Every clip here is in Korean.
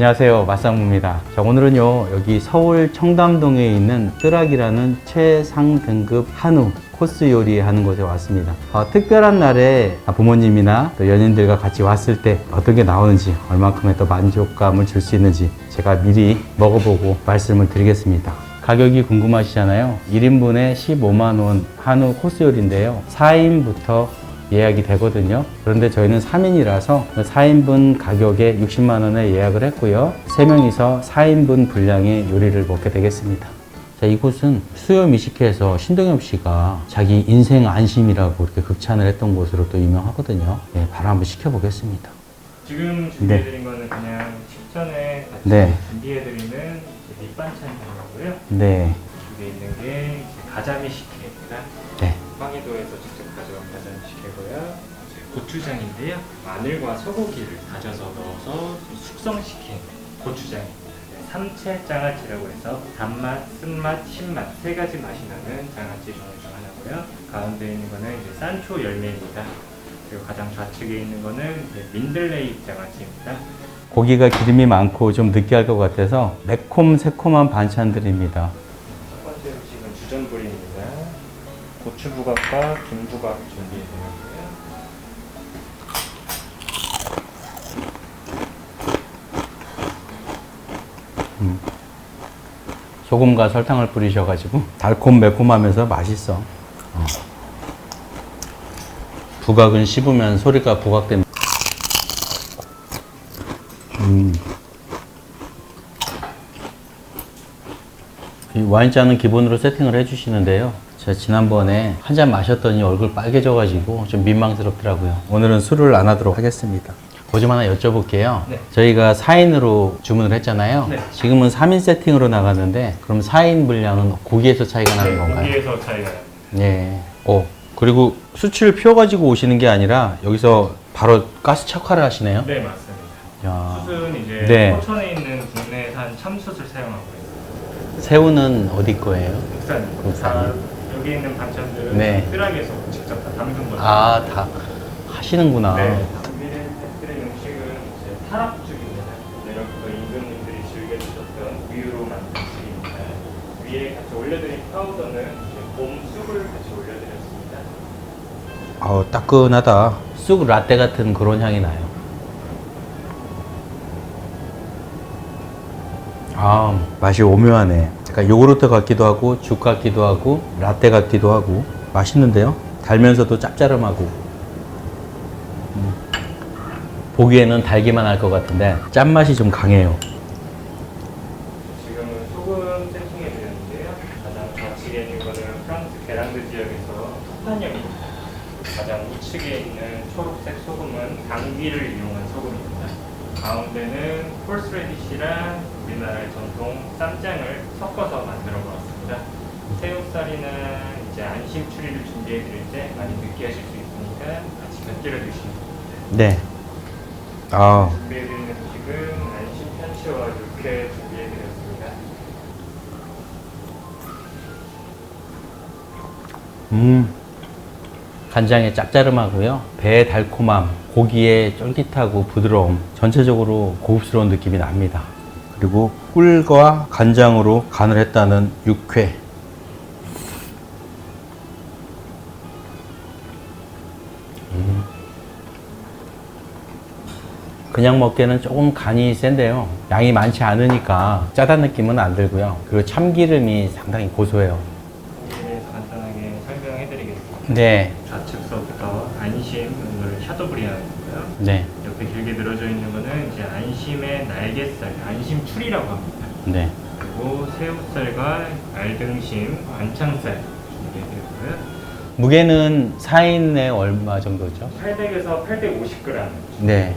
안녕하세요. 맛상무입니다. 자 오늘은요 여기 서울 청담동에 있는 뜨락이라는 최상 등급 한우 코스 요리하는 곳에 왔습니다. 어, 특별한 날에 부모님이나 또 연인들과 같이 왔을 때 어떤 게 나오는지 얼만큼의 또 만족감을 줄 수 있는지 제가 미리 먹어보고 말씀을 드리겠습니다. 가격이 궁금하시잖아요. 1인분에 15만원 한우 코스 요리인데요. 4인부터 예약이 되거든요. 그런데 저희는 3인이라서 4인분 가격에 60만 원에 예약을 했고요. 3명이서 4인분 분량의 요리를 먹게 되겠습니다. 자, 이곳은 수요 미식회에서 신동엽 씨가 자기 인생 안심이라고 이렇게 극찬을 했던 곳으로 또 유명하거든요. 네, 바로 한번 시켜보겠습니다. 지금 준비해드린 거는 그냥 식전에 같이 네. 준비해드리는 이제 밑반찬이고요. 네. 여기 있는 게 가자미 식혜입니다. 네. 황해도에서 고추장인데요. 마늘과 소고기를 다져서 넣어서 숙성 식혜 고추장입니다. 네, 삼채 장아찌라고 해서 단맛, 쓴맛, 신맛 세 가지 맛이 나는 장아찌 종류 중 하나고요. 가운데 있는 거는 이제 산초 열매입니다. 그리고 가장 좌측에 있는 거는 이제 민들레이 장아찌입니다. 고기가 기름이 많고 좀 느끼할 것 같아서 매콤 새콤한 반찬들입니다. 첫 번째 음식은 주전부리입니다. 고추부각과 김부각 준비해드렸고요. 소금과 설탕을 뿌리셔가지고 달콤 매콤하면서 맛있어. 어. 부각은 씹으면 소리가 부각됩니다. 음. 이 와인잔은 기본으로 세팅을 해주시는데요. 제가 지난번에 한 잔 마셨더니 얼굴 빨개져가지고 좀 민망스럽더라고요. 오늘은 술을 안 하도록 하겠습니다. 뭐좀 하나 여쭤볼게요. 네. 저희가 4인으로 주문을 했잖아요. 네. 지금은 3인 세팅으로 나가는데 그럼 4인 분량은 고기에서 차이가 나는 건가요? 고기에서 차이가 납니다. 네. 어, 그리고 수치를 피워 가지고 오시는 게 아니라 여기서 바로 가스 척화를 하시네요. 네, 맞습니다. 야. 숯은 이제 네. 포천에 있는 국내산 참숯을 사용하고 있습니다. 새우는 어디 거예요? 국산입니다. 국산. 다 여기 있는 반찬들은 네. 뜰락에서 직접 다 담근 거죠. 아, 다 하시는구나. 네. 이제 타락죽입니다. 내려부터 임금님들이 즐겨 드셨던 우유로 만든 죽입니다. 위에 같이 올려드린 파우더는 이제 봄 쑥을 같이 올려드렸습니다. 아우, 따끈하다. 쑥 라떼 같은 그런 향이 나요. 아, 맛이 오묘하네. 약간 요구르트 같기도 하고, 죽 같기도 하고, 라떼 같기도 하고, 맛있는데요? 달면서도 짭짤하고. 음. 보기에는 달기만 할 것 같은데, 짠맛이 좀 강해요. 지금은 소금 세팅해 드렸는데요. 가장 좌측에 있는 거는 프랑스 게랑드 지역에서 토판형입니다. 가장 우측에 있는 초록색 소금은 당귀를 이용한 소금입니다. 가운데는 폴스레디시랑 우리나라의 전통 쌈장을 섞어서 만들어 보았습니다. 새우살이나 이제 안심 추리를 준비해 드릴 때 많이 느끼하실 수 있으니까 같이 곁들여 주시면 됩니다. 네. 아, 준비해 드리는 음식은 안심 편치와 육회 준비해 드렸습니다. 음. 간장의 짭짜름하고요. 배의 달콤함, 고기의 쫄깃하고 부드러움, 전체적으로 고급스러운 느낌이 납니다. 그리고 꿀과 간장으로 간을 했다는 육회. 그냥 먹기에는 조금 간이 센데요. 양이 많지 않으니까 짜다는 느낌은 안 들고요. 그리고 참기름이 상당히 고소해요. 대해서 간단하게 설명해 드리겠습니다. 네, 좌측서부터 안심, 오늘 샤도브리아는 거고요. 네, 옆에 길게 늘어져 있는 거는 이제 안심의 날갯살, 안심 추리라고 합니다. 네. 그리고 새우살과 알등심, 안창살 준비해드렸고요. 무게는 4인에 얼마 정도죠? 800에서 850g. 네.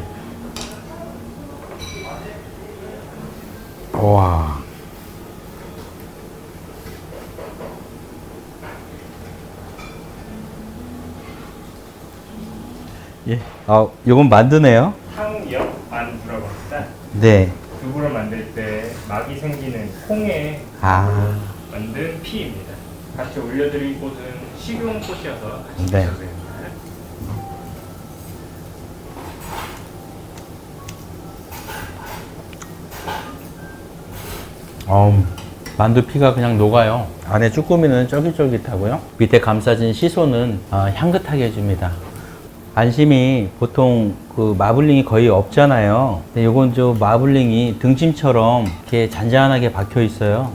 와. 예. 아, 요건 만드네요. 탕역 안두라고 합니다. 네. 두부를 만들 때 막이 생기는 콩에 아. 만든 피입니다. 같이 올려드릴 곳은 식용 꽃이어서 같이 네. 드셔도 어우, 만두 피가 그냥 녹아요. 안에 쭈꾸미는 쫄깃쫄깃하고요. 밑에 감싸진 시소는 아, 향긋하게 해줍니다. 안심이 보통 그 마블링이 거의 없잖아요. 근데 요건 저 마블링이 등심처럼 이렇게 잔잔하게 박혀 있어요.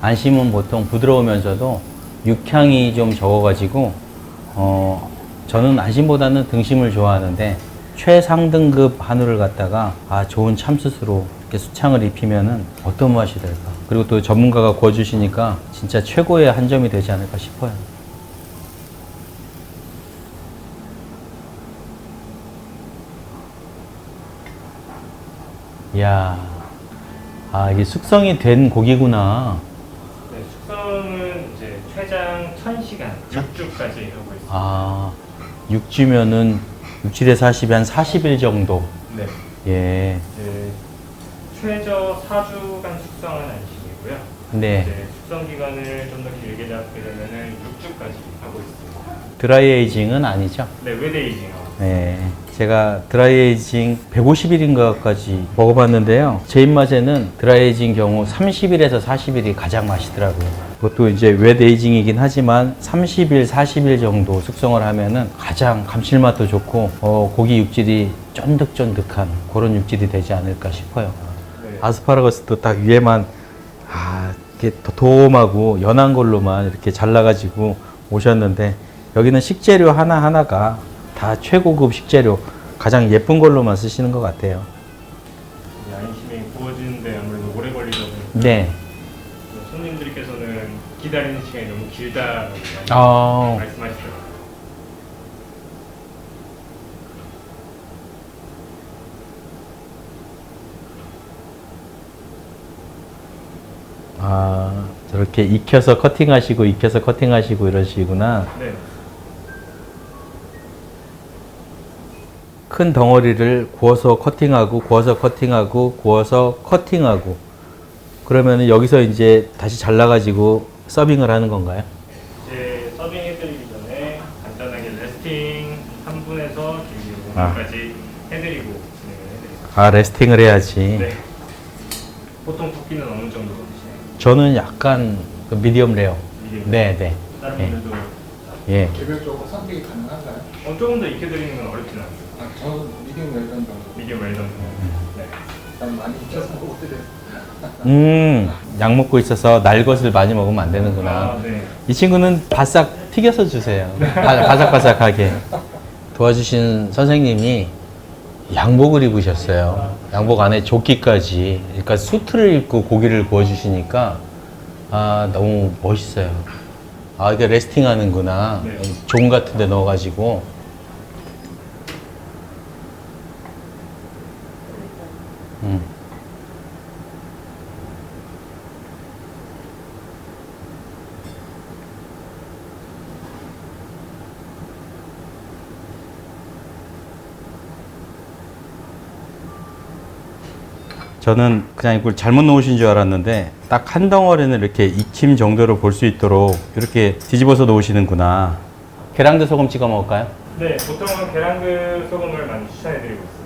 안심은 보통 부드러우면서도 육향이 좀 적어가지고 어 저는 안심보다는 등심을 좋아하는데 최상등급 한우를 갖다가 아 좋은 참숯으로 이렇게 수창을 입히면은 어떤 맛이 될까? 그리고 또 전문가가 구워주시니까 진짜 최고의 한 점이 되지 않을까 싶어요. 이야, 아 이게 숙성이 된 고기구나. 네, 숙성은 이제 최장 1000시간, 6주까지 하고 있습니다. 아, 육지면은 육질에서 하시면 한 40일 정도. 네. 예. 이제 최저 4주간 숙성은 안식이고요. 네. 이제 숙성 기간을 좀 더 길게 잡게 되면은 6주까지 하고 있습니다. 드라이 에이징은 아니죠? 네, 웨데이징어. 네. 제가 드라이 에이징 150일인가까지 먹어봤는데요. 제 입맛에는 드라이 에이징 경우 30일에서 40일이 가장 맛있더라고요. 그것도 이제 웹 에이징이긴 하지만 30일, 40일 정도 숙성을 하면은 가장 감칠맛도 좋고 어, 고기 육질이 쫀득쫀득한 그런 육질이 되지 않을까 싶어요. 네. 아스파라거스도 딱 위에만 아 이렇게 도톰하고 연한 걸로만 이렇게 잘라가지고 오셨는데 여기는 식재료 하나 하나가 다 최고급 식재료 가장 예쁜 걸로만 쓰시는 것 같아요. 안심이 구워지는데 아무래도 오래 걸리다 보니까 네. 기다리는 시간이 너무 길다라고 아. 말씀하시더라고요. 아 저렇게 익혀서 커팅하시고 익혀서 커팅하시고 이러시구나. 네. 큰 덩어리를 구워서 커팅하고 구워서 커팅하고 구워서 커팅하고 그러면은 여기서 이제 다시 잘라가지고 서빙을 하는 건가요? 이제 서빙 해드리기 전에 간단하게 레스팅 3분에서 길게 아. 5분까지 해드리고 진행을 해드립니다. 아 레스팅을 해야지. 네. 보통 굽기는 어느 정도 걸리시나요? 저는 약간 그 미디엄 레어. 미디엄? 네, 네. 다른 예. 분들도 예. 개별적으로 선택이 가능한가요? 어, 조금 더 익혀 드리는 건 어렵진 않아요. 아, 저는 미디움 웰던 정도. 미디엄 웰던 네. 난 많이 익혀서 못 드려요. 음, 약 먹고 있어서 날 것을 많이 먹으면 안 되는구나. 아, 네. 이 친구는 바싹 튀겨서 주세요. 바- 바삭바삭하게. 도와주신 선생님이 양복을 입으셨어요. 양복 안에 조끼까지. 그러니까 수트를 입고 고기를 구워주시니까 아, 너무 멋있어요. 아, 이게 레스팅 하는구나. 네. 종 같은 데 넣어가지고. 저는 그냥 이걸 잘못 놓으신 줄 알았는데 딱 한 덩어리는 이렇게 익힘 정도로 볼 수 있도록 이렇게 뒤집어서 놓으시는구나. 계량도 소금 찍어 먹을까요? 네, 보통은 계란그 소금을 많이 추천해드리고 있습니다.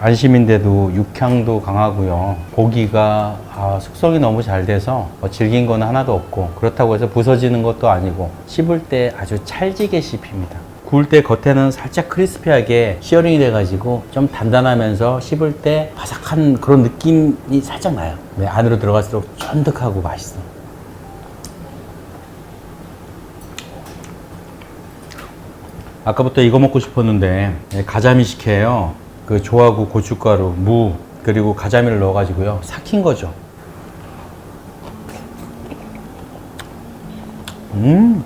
안심인데도 육향도 강하고요. 고기가 아, 숙성이 너무 잘 돼서 뭐 질긴 건 하나도 없고 그렇다고 해서 부서지는 것도 아니고 씹을 때 아주 찰지게 씹힙니다. 구울 때 겉에는 살짝 크리스피하게 시어링이 돼가지고 좀 단단하면서 씹을 때 바삭한 그런 느낌이 살짝 나요. 네, 안으로 들어갈수록 쫀득하고 맛있어. 아까부터 이거 먹고 싶었는데 네, 가자미 식혜요. 그 조하고 고춧가루, 무 그리고 가자미를 넣어가지고요 삭힌 거죠. 음.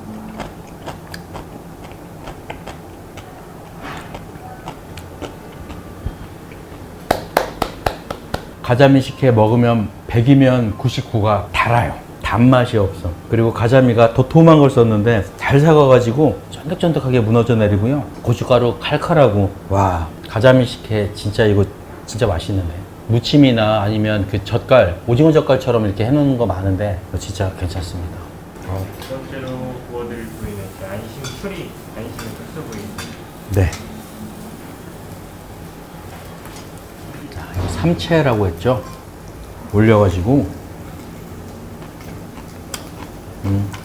가자미 식혜 먹으면 100이면 99가 달아요. 단맛이 없어. 그리고 가자미가 도톰한 걸 썼는데 잘 사가가지고 쫀득쫀득하게 무너져 내리고요. 고춧가루 칼칼하고 와 가자미 식혜 진짜 이거 진짜 맛있는데 무침이나 아니면 그 젓갈 오징어 젓갈처럼 이렇게 해놓는 거 많은데 이거 진짜 괜찮습니다. 어, 두 번째로 구워드릴 부위는 이제 안심 추리, 안심의 특수 부위. 네. 자, 이거 삼채라고 했죠? 올려가지고. 음.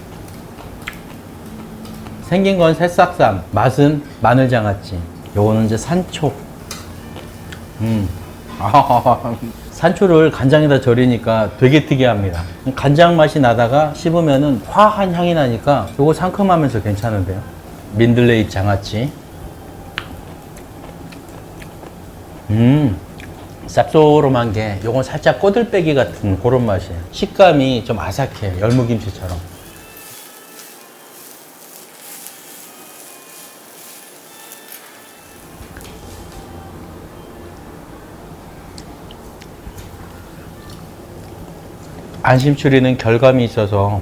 생긴 건 새싹삼, 맛은 마늘장아찌. 요거는 이제 산초. 음. 아, 산초를 간장에다 절이니까 되게 특이합니다. 간장 맛이 나다가 씹으면은 화한 향이 나니까 요거 상큼하면서 괜찮은데요. 민들레이 장아찌. 음. 쌉소름한 게 요건 살짝 꼬들빼기 같은 그런 맛이에요. 식감이 좀 아삭해요. 열무김치처럼. 안심추리는 결감이 있어서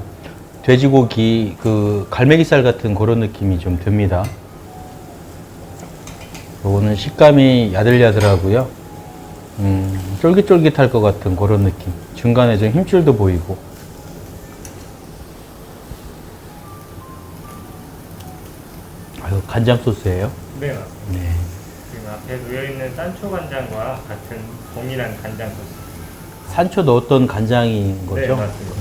돼지고기 그 갈매기살 같은 그런 느낌이 좀 듭니다. 요거는 식감이 야들야들하고요. 음, 쫄깃쫄깃할 것 같은 그런 느낌. 중간에 좀 힘줄도 보이고. 아유, 간장 소스예요. 네, 맞습니다. 네. 지금 앞에 놓여 있는 산초 간장과 같은 동일한 간장 소스. 산초 넣었던 간장인 거죠? 네, 맞습니다.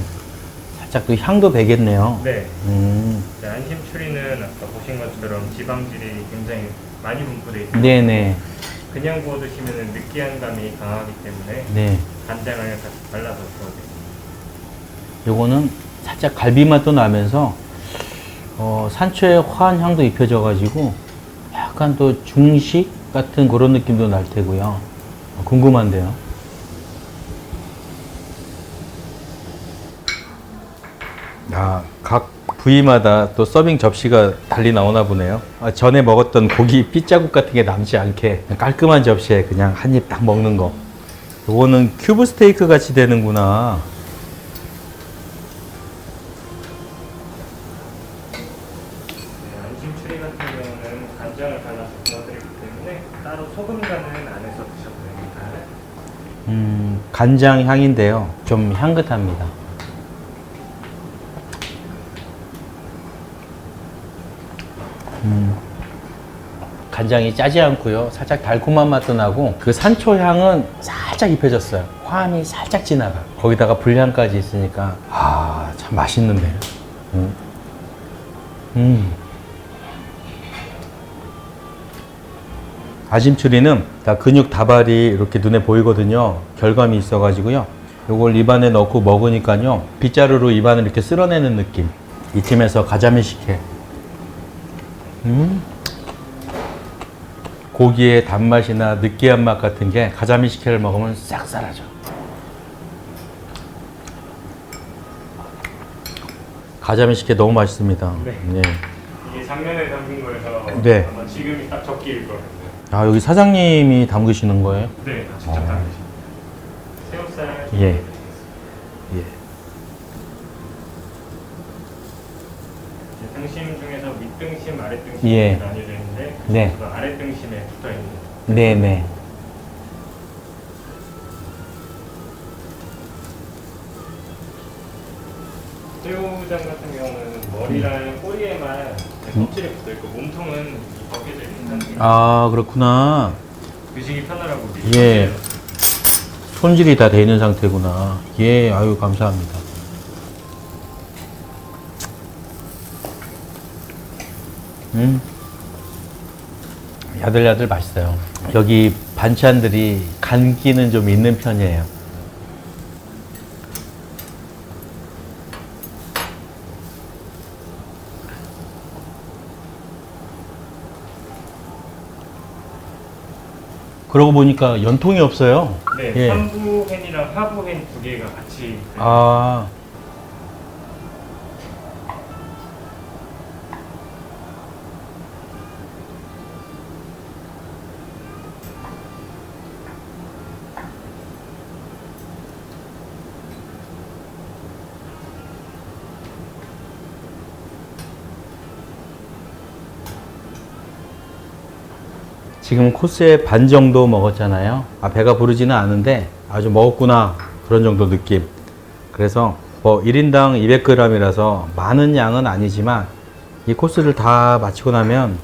살짝 그 향도 배겠네요. 네. 음, 이제 안심추리는 아까 보신 것처럼 지방질이 굉장히 많이 분포되어 있습니다. 네네. 그냥 구워 드시면 느끼한 감이 강하기 때문에 네. 간장을 같이 발라서 구워 드립니다. 요거는 살짝 갈비 맛도 나면서 어, 산초의 화한 향도 입혀져 가지고 약간 또 중식 같은 그런 느낌도 날 테고요. 어, 궁금한데요. 아, 각 부위마다 또 서빙 접시가 달리 나오나 보네요. 아, 전에 먹었던 고기 핏자국 같은 게 남지 않게 깔끔한 접시에 그냥 한 입 딱 먹는 거. 요거는 큐브 스테이크 같이 되는구나. 네, 안심 추리 같은 경우는 간장을 발라서 구워드리기 때문에 따로 소금 간은 안 해서 드셔도 됩니다. 음, 간장 향인데요. 좀 향긋합니다. 음, 간장이 짜지 않고요. 살짝 달콤한 맛도 나고 그 산초 향은 살짝 입혀졌어요. 화함이 살짝 지나가. 거기다가 불향까지 있으니까 아, 참 맛있는데요. 음. 음. 아심추리는 다 근육 다발이 이렇게 눈에 보이거든요. 결감이 있어가지고요. 요걸 입안에 넣고 먹으니까요. 빗자루로 입안을 이렇게 쓸어내는 느낌. 이쯤에서 가자미 식혜. 음. 고기의 단맛이나 느끼한 맛 같은 게 가자미 식혜를 먹으면 싹 사라져. 가자미 식혜 너무 맛있습니다. 네. 네. 이게 작년에 담긴 거여서 네. 아마 지금이 딱 적기일 거예요. 아, 여기 사장님이 담그시는 거예요? 네, 다 직접 어. 담으십니다. 새우살 예. 예. 이제 등심 중에서 윗 등심, 아랫등심 예. 이 나뉘어져 있는데 네. 그 아랫등심에 붙어 있는 네 네. 새우장 같은 경우는 머리랑 꼬리에만 껍질이 붙어 있고 몸통은 벗겨져 있는 상태. 아, 그렇구나. 드시기 편하라고 예. 손질이 다 돼 있는 상태구나. 예, 아유, 감사합니다. 음. 야들야들 맛있어요. 여기 반찬들이 간기는 좀 있는 편이에요. 그러고 보니까 연통이 없어요. 네, 예. 상부hen이랑 하부hen 두 개가 같이 아. 지금 코스의 반 정도 먹었잖아요. 아, 배가 부르지는 않은데 아주 먹었구나. 그런 정도 느낌. 그래서 뭐 1인당 200g이라서 많은 양은 아니지만 이 코스를 다 마치고 나면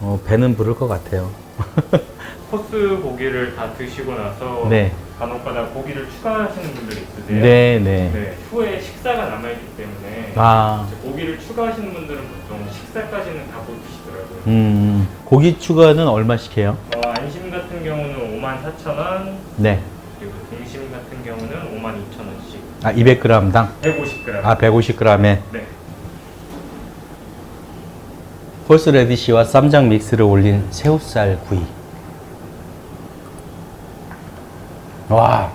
어, 배는 부를 것 같아요. 코스 고기를 다 드시고 나서 네. 간혹가다 고기를 추가하시는 분들이 있으세요. 네, 네. 네, 후에 식사가 남아있기 때문에 아, 이제 고기를 추가하시는 분들은 보통 식사까지는 다 못 드시더라고요. 음, 고기 추가는 얼마씩 해요? 어, 안심 같은 경우는 54,000원, 네. 그리고 등심 같은 경우는 52,000원씩. 아, 200g당? 150g. 아, 150g에 네. 홀스레디시와 쌈장 믹스를 올린 새우살 구이. 와.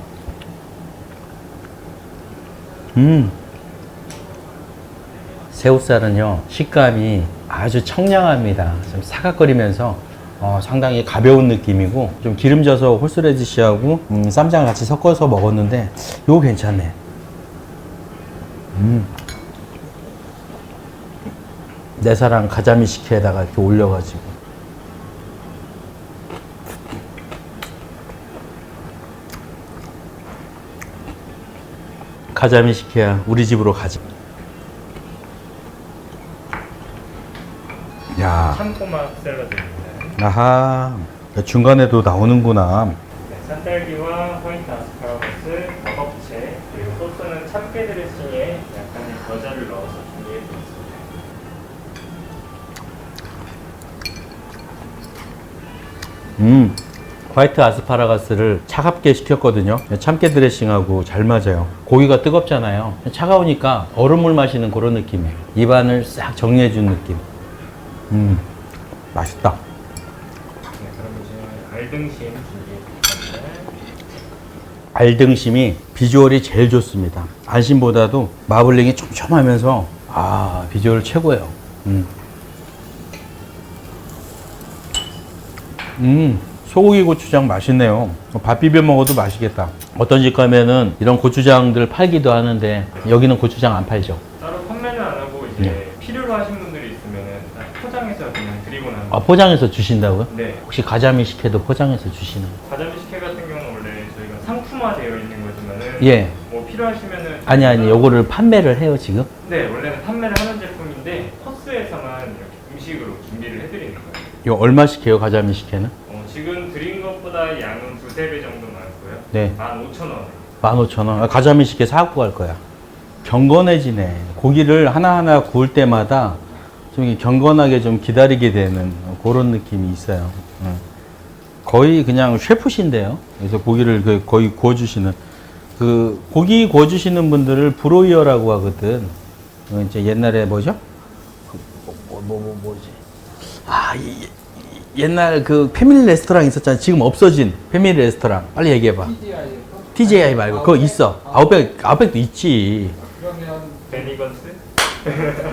음. 새우살은요, 식감이 아주 청량합니다. 좀 사각거리면서 어, 상당히 가벼운 느낌이고, 좀 기름져서 홀스레디시하고 음, 쌈장 같이 섞어서 먹었는데, 이거 괜찮네. 음. 내 사랑 가자미 식혜에다가 이렇게 올려가지고 가자미 식혜야 우리 집으로 가자 야 참꼬막 샐러드입니다. 아하 중간에도 나오는구나 네, 산딸기와 화이트 아스파라거스, 버겁채, 그리고 소스는 참깨 드레싱에 약간의 겨자를 넣어서 준비해드렸습니다. 음 화이트 아스파라거스를 차갑게 시켰거든요 참깨 드레싱하고 잘 맞아요 고기가 뜨겁잖아요 차가우니까 얼음물 마시는 그런 느낌이에요 입안을 싹 정리해 준 느낌 음 맛있다 네, 그럼 이제 알등심 준비해드렸습니다. 알등심이 비주얼이 제일 좋습니다. 안심보다도 마블링이 촘촘하면서 아 비주얼 최고예요. 음. 음, 소고기 고추장 맛있네요. 밥 비벼 먹어도 맛있겠다. 어떤 집 가면은 이런 고추장들 팔기도 하는데 여기는 고추장 안 팔죠. 따로 판매는 안 하고 이제 네. 필요로 하신 분들이 있으면은 딱 포장해서 그냥 드리고 나면 아, 포장해서 주신다고요? 네. 혹시 가자미 식혜도 포장해서 주시나요? 가자미 식혜 같은 경우는 원래 저희가 상품화 되어 있는 거지만은 예. 뭐 필요하시면은 아니 아니 요거를 판매를 해요 지금? 네 원래는 판매를 하는 제품인데 코스에서만 이렇게 음식으로 준비를 해드리는 거예요. 이거 얼마씩 해요 가자미 식혜는? 어, 지금 드린 것보다 양은 두세 배 정도 많고요. 네. 15,000원. 15,000원. 아, 가자미 식혜 사갖고 갈 거야. 경건해지네. 고기를 하나하나 구울 때마다 좀 경건하게 좀 기다리게 되는 그런 느낌이 있어요. 응. 거의 그냥 셰프신데요. 그래서 고기를 그 거의 구워주시는 그 고기 구워주시는 분들을 브로이어라고 하거든. 어, 이제 옛날에 뭐죠? 그 뭐, 뭐, 뭐, 뭐지? 아, 이- 이- 옛날 그 패밀리 레스토랑 있었잖아. 지금 없어진 패밀리 레스토랑. 빨리 얘기해봐. TGI TJI 말고 그거 있어. 아웃백 아웃백도 있지. 그러면 베니건스?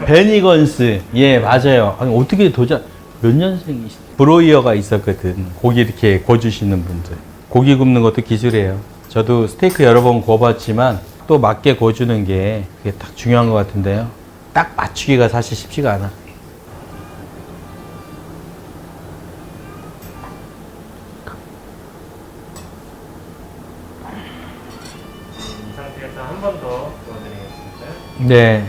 베니건스. 예, 맞아요. 아니 어떻게 도전 몇 년생이 브로이어가 있었거든. 고기 이렇게 구워주시는 분들. 고기 굽는 것도 기술이에요. 저도 스테이크 여러 번 구워봤지만 또 맞게 구워주는 게 그게 딱 중요한 것 같은데요. 딱 맞추기가 사실 쉽지가 않아. 네.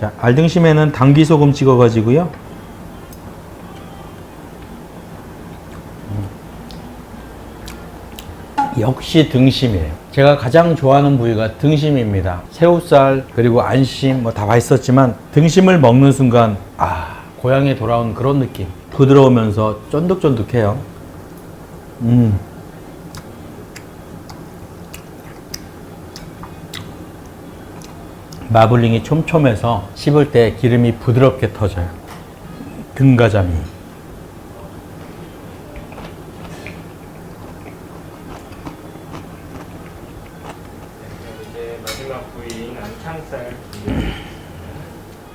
자, 알등심에는 당귀소금 찍어가지고요. 역시 등심이에요. 제가 가장 좋아하는 부위가 등심입니다. 새우살 그리고 안심 뭐 다 맛있었지만 등심을 먹는 순간 아 고향에 돌아온 그런 느낌. 부드러우면서 쫀득쫀득해요. 음. 마블링이 촘촘해서 씹을 때 기름이 부드럽게 터져요. 등가자미. 그럼 이제 마지막 부위인 안창살 준비해드리겠습니다.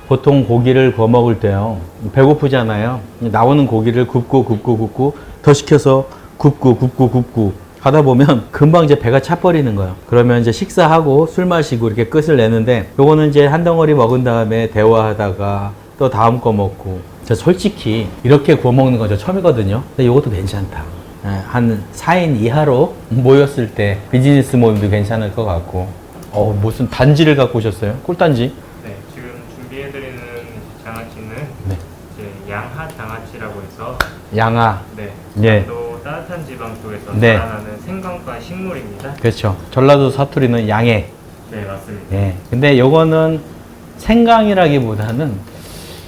보통 고기를 구워 먹을 때요 배고프잖아요 나오는 고기를 굽고 굽고 굽고 더 시켜서 굽고 굽고 굽고 하다 보면 금방 이제 배가 차버리는 거예요. 그러면 이제 식사하고 술 마시고 이렇게 끝을 내는데 요거는 이제 한 덩어리 먹은 다음에 대화하다가 또 다음 거 먹고 저 솔직히 이렇게 구워 먹는 건 저 처음이거든요. 근데 요것도 괜찮다. 예, 한 4인 이하로 모였을 때 비즈니스 모임도 괜찮을 것 같고 어 무슨 단지를 갖고 오셨어요? 꿀단지? 네, 지금 준비해드리는 장아찌는 네. 이제 양하 장아찌라고 해서 양아 네, 예. 또 따뜻한 지방 쪽에서 네. 자라나는 생강과 식물입니다. 그렇죠. 전라도 사투리는 양해. 네, 맞습니다. 예. 근데 요거는 생강이라기보다는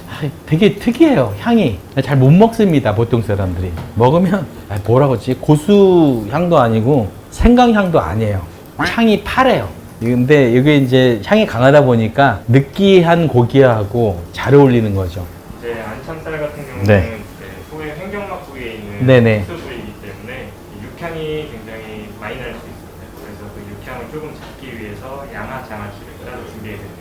아, 되게 특이해요. 향이. 잘 못 먹습니다. 보통 사람들이. 먹으면 아, 뭐라고 하지? 고수 향도 아니고 생강 향도 아니에요. 향이 파래요. 근데 이게 이제 향이 강하다 보니까 느끼한 고기하고 잘 어울리는 거죠. 이제 안창살 같은 경우는 네. 이제 소의 횡격막국에 있는 네네. 수부이기 때문에 이 육향이 굉장히 많이 날 수 있습니다. 그래서 그 육향을 조금 잡기 위해서 양하 장아찌를 따로 준비해 드립니다.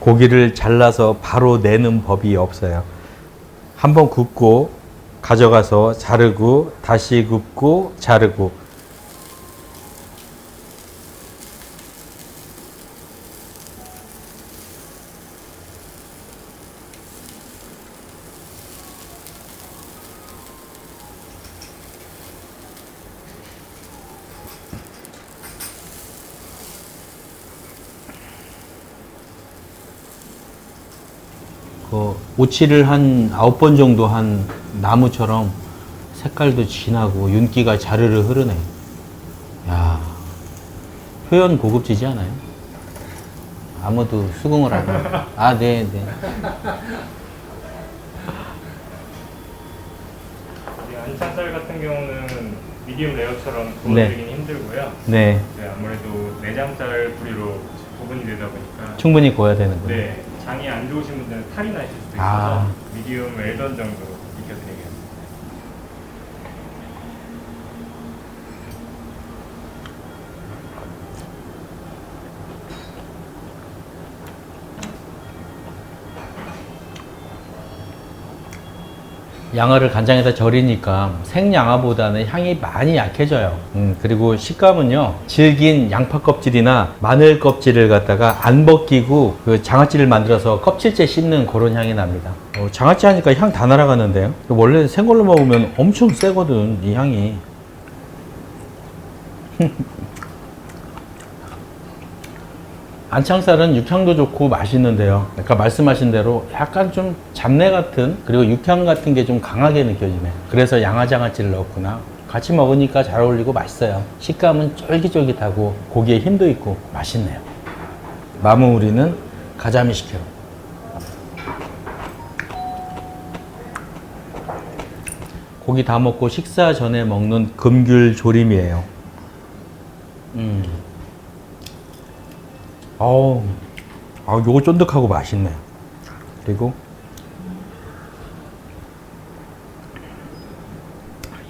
고기를 잘라서 바로 내는 법이 없어요. 한번 굽고 가져가서 자르고 다시 굽고 자르고 그 오치를 한 아홉 번 정도 한 나무처럼 색깔도 진하고 윤기가 자르르 흐르네. 야 표현 고급지지 않아요? 아무도 수긍을 안 해. 아, 네, 네. 이 안창살 같은 경우는 미디움 레어처럼 구워드리긴 힘들고요. 네. 네, 아무래도 내장살 부리로 구분이 되다 보니까 충분히 구워야 되는군요. 네, 장이 안 좋으신 분들은 탈이 나실 수도 있어서 아. 미디움 웰던 정도 익혀드리겠습니다. 양어를 간장에다 절이니까 생양어보다는 향이 많이 약해져요. 음, 그리고 식감은요, 질긴 양파 껍질이나 마늘 껍질을 갖다가 안 벗기고 그 장아찌를 만들어서 껍질째 씹는 그런 향이 납니다. 어, 장아찌 하니까 향 다 날아가는데요. 원래 생걸로 먹으면 엄청 세거든, 이 향이. 안창살은 육향도 좋고 맛있는데요. 아까 말씀하신 대로 약간 좀 잡내 같은 그리고 육향 같은 게 좀 강하게 느껴지네. 그래서 양화장아찌를 넣었구나. 같이 먹으니까 잘 어울리고 맛있어요. 식감은 쫄깃쫄깃하고 고기에 힘도 있고 맛있네요. 마무리는 가자미 식혜로. 고기 다 먹고 식사 전에 먹는 금귤 조림이에요. 음. 어우, 아, 요거 쫀득하고 맛있네. 그리고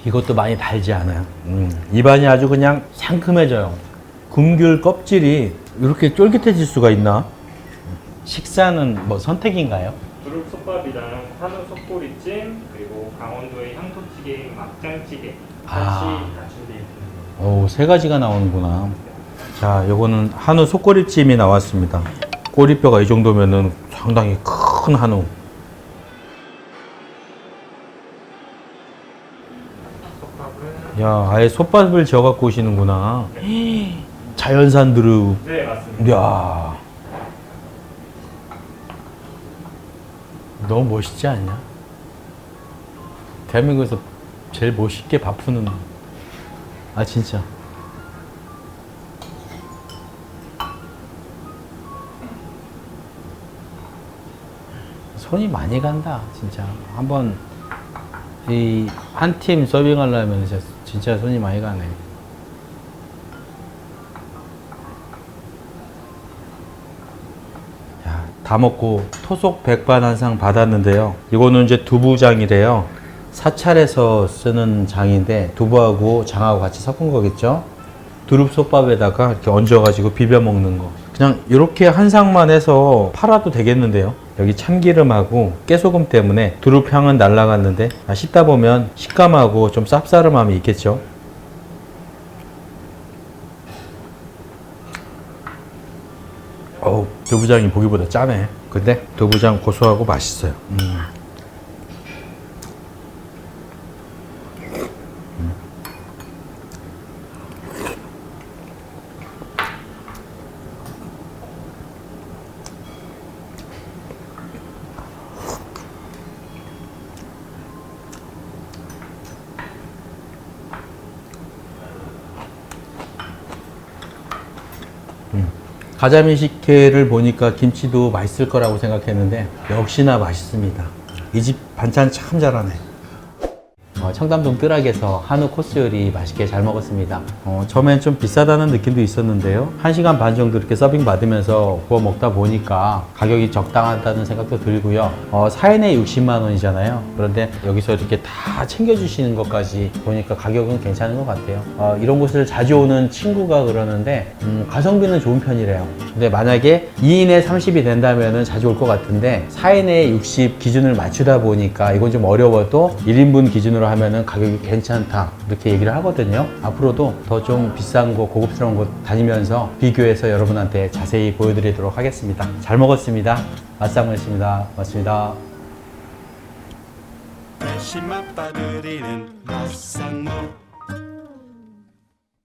이것도 많이 달지 않아요. 음, 입안이 아주 그냥 상큼해져요. 금귤 껍질이 이렇게 쫄깃해질 수가 있나? 식사는 뭐 선택인가요? 두릅 솥밥이랑 한우 속보리찜 그리고 강원도의 향토찌개, 막장찌개 같이 아. 다 준비해 드립니다. 오, 세 가지가 나오는구나. 자, 요거는 한우 속꼬리찜이 나왔습니다. 꼬리뼈가 이 정도면은 상당히 큰 한우. 야, 아예 솥밥을 지어 갖고 오시는구나. 자연산 두릅. 네 맞습니다. 야 너무 멋있지 않냐? 대한민국에서 제일 멋있게 바푸는 아 진짜 손이 많이 간다 진짜 한번 이 한 팀 서빙하려면 진짜, 진짜 손이 많이 가네 야, 다 먹고 토속 백반 한 상 받았는데요. 이거는 이제 두부장이래요. 사찰에서 쓰는 장인데 두부하고 장하고 같이 섞은 거겠죠? 두릅솥밥에다가 이렇게 얹어가지고 비벼 먹는 거. 그냥 이렇게 한 상만 해서 팔아도 되겠는데요. 여기 참기름하고 깨소금 때문에 두릅 향은 날라갔는데 아, 씹다 보면 식감하고 좀 쌉싸름함이 있겠죠. 어우, 두부장이 보기보다 짜네. 근데 두부장 고소하고 맛있어요. 음. 가자미 식혜를 보니까 김치도 맛있을 거라고 생각했는데 역시나 맛있습니다. 이 집 반찬 참 잘하네. 어, 청담동 뜰락에서 한우 코스 요리 맛있게 잘 먹었습니다. 어, 처음엔 좀 비싸다는 느낌도 있었는데요. 1시간 반 정도 이렇게 서빙 받으면서 구워 먹다 보니까 가격이 적당하다는 생각도 들고요. 어, 4인에 60만 원이잖아요. 그런데 여기서 이렇게 다 챙겨주시는 것까지 보니까 가격은 괜찮은 것 같아요. 어, 이런 곳을 자주 오는 친구가 그러는데 음, 가성비는 좋은 편이래요. 근데 만약에 2인에 30이 된다면 자주 올 것 같은데 4인에 60 기준을 맞추다 보니까 이건 좀 어려워도 1인분 기준으로 하면 은 가격이 괜찮다 이렇게 얘기를 하거든요. 앞으로도 더 좀 비싼 곳, 고급스러운 곳 다니면서 비교해서 여러분한테 자세히 보여드리도록 하겠습니다. 잘 먹었습니다. 맛상무였습니다. 고맙습니다. 날씨 맛봐드리는 맛상무